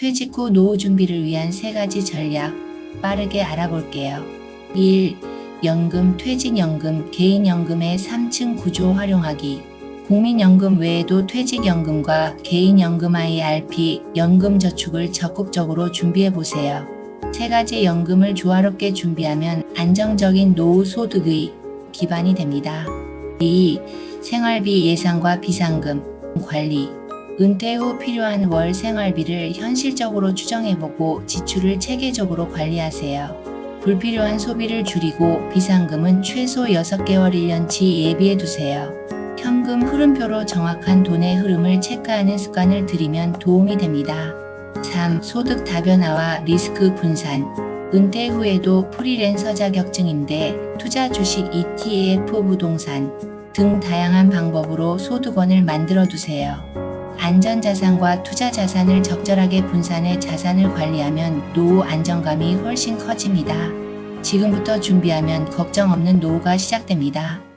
퇴직 후 노후 준비를 위한 세 가지 전략 빠르게 알아볼게요. 1. 연금, 퇴직연금, 개인연금의 3층 구조 활용하기. 국민연금 외에도 퇴직연금과 개인연금 IRP, 연금저축을 적극적으로 준비해보세요. 세 가지 연금을 조화롭게 준비하면 안정적인 노후 소득의 기반이 됩니다. 2. 생활비 예상과 비상금 관리. 은퇴 후 필요한 월 생활비를 현실적으로 추정해보고 지출을 체계적으로 관리하세요. 불필요한 소비를 줄이고 비상금은 최소 6개월 1년치 예비해두세요. 현금 흐름표로 정확한 돈의 흐름을 체크하는 습관을 들이면 도움이 됩니다. 3. 소득 다변화와 리스크 분산. 은퇴 후에도 프리랜서 자격증인데 투자 주식 ETF 부동산 등 다양한 방법으로 소득원을 만들어 두세요. 안전자산과 투자자산을 적절하게 분산해 자산을 관리하면 노후 안정감이 훨씬 커집니다. 지금부터 준비하면 걱정 없는 노후가 시작됩니다.